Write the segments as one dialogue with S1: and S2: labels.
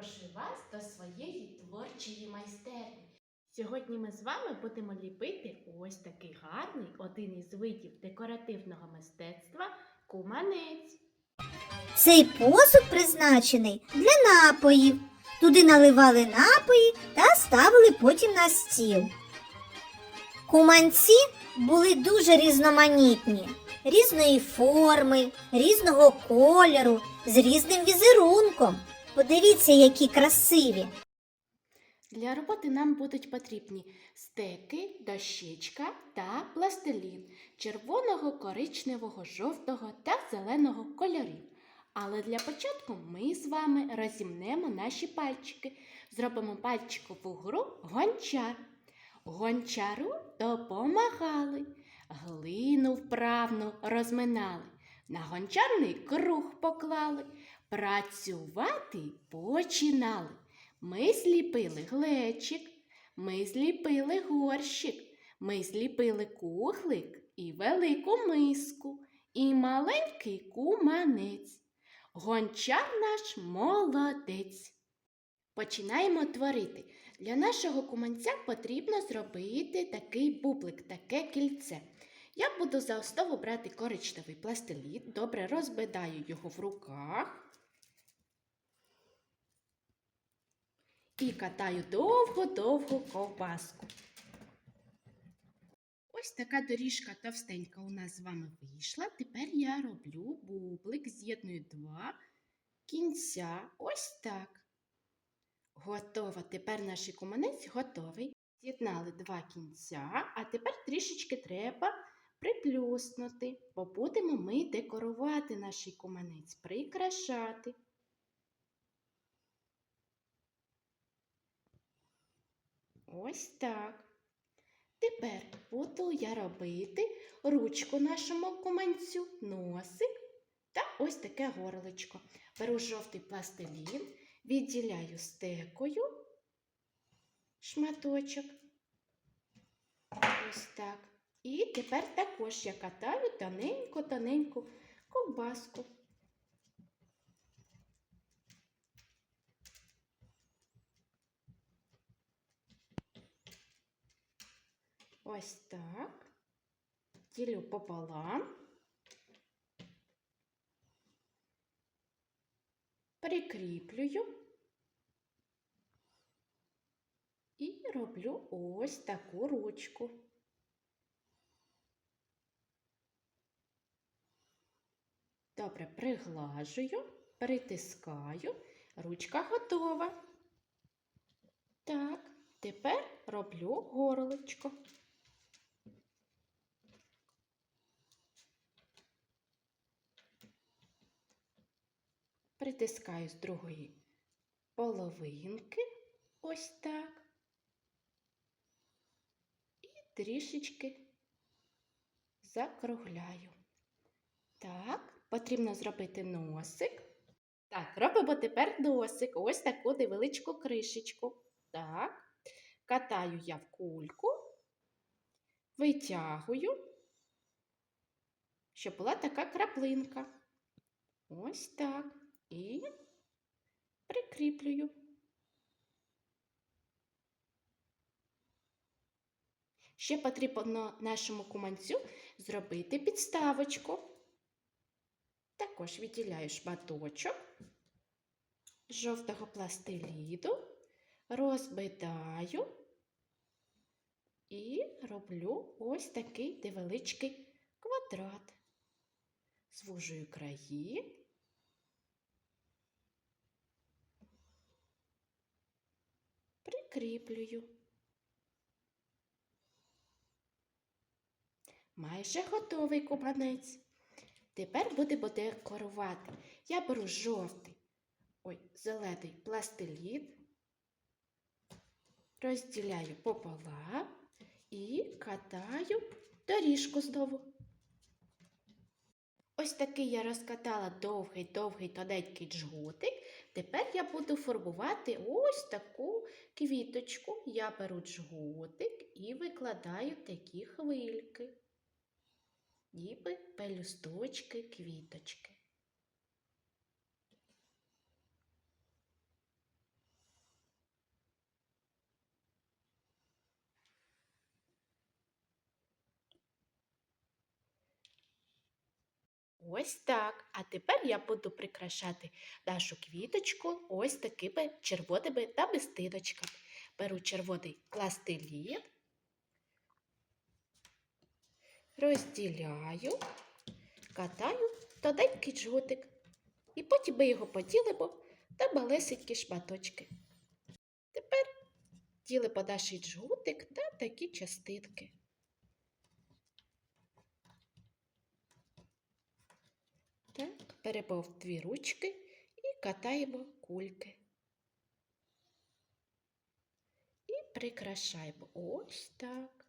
S1: запрошую вас до своєї творчої майстерні. Сьогодні ми з вами будемо ліпити ось такий гарний один із видів декоративного мистецтва куманець.
S2: Цей посуд призначений для напоїв. Туди наливали напої та ставили потім на стіл. Куманці були дуже різноманітні, різної форми, різного кольору, з різним візерунком. Подивіться, які красиві.
S1: Для роботи нам будуть потрібні стеки, дощечка та пластилін червоного, коричневого, жовтого та зеленого кольорів. Але для початку ми з вами розімнемо наші пальчики. Зробимо пальчикову гру гончар. Гончару допомагали, глину вправно розминали, на гончарний круг поклали, працювати починали. Ми зліпили глечик, ми зліпили горщик, ми зліпили кухлик і велику миску, і маленький куманець. Гончар наш молодець. Починаємо творити. Для нашого куманця потрібно зробити такий бублик, таке кільце. Я буду за основу брати коричневий пластилін, добре розбидаю його в руках. І катаю довго-довго ковбаску. Ось така доріжка товстенька у нас з вами вийшла. Тепер я роблю бублик, з'єдную два кінця. Ось так. Готово. Тепер наш куманець готовий. З'єднали два кінця, а тепер трішечки треба приплюснути, бо будемо ми декорувати наш куманець, прикрашати. Ось так. Тепер буду я робити ручку нашому куманцю, носик та ось таке горлечко. Беру жовтий пластилін, відділяю стекою шматочок. Ось так. І тепер також я катаю тоненьку-тоненьку ковбаску. Ось так. Ділю пополам. Прикріплюю і роблю ось таку ручку. Добре, приглажую, притискаю, ручка готова. Так, тепер роблю горлечко. Притискаю з другої половинки, ось так. І трішечки закругляю. Так, потрібно зробити носик. Так, робимо тепер носик. Ось таку невеличку кришечку. Так, катаю я в кульку, витягую, щоб була така краплинка. Ось так. І прикріплюю. Ще потрібно нашому куманцю зробити підставочку. Також відділяю шматочок жовтого пластиліду, розбитаю і роблю ось такий невеличкий квадрат. Звужую краї. Прикріплюю. Майже готовий кубанець. Тепер будемо декорувати. Я беру жовтий, ой, зелений пластилін, розділяю пополам і катаю доріжку знову. Ось такий я розкатала довгий-довгий тоненький джгутик. Тепер я буду формувати ось таку квіточку. Я беру джгутик і викладаю такі хвильки ніби пелюсточки квіточки. Ось так. А тепер я буду прикрашати нашу квіточку ось такими червоними намистиночками. Беру червоний пластилін, розділяю, катаю тоненький джгутик. І потім ми його поділимо на малесенькі шматочки. Тепер ділимо наш джгутик на такі частинки. Так, беремо в дві ручки і катаємо кульки. І прикрашаємо ось так.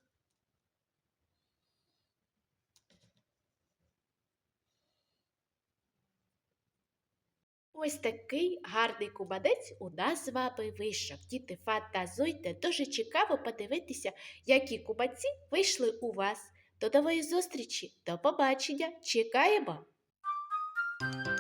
S1: Ось такий гарний кубанець у нас з вами вийшов. Діти, фантазуйте, дуже цікаво подивитися, які кубанці вийшли у вас. До нової зустрічі, до побачення! Чекаємо! you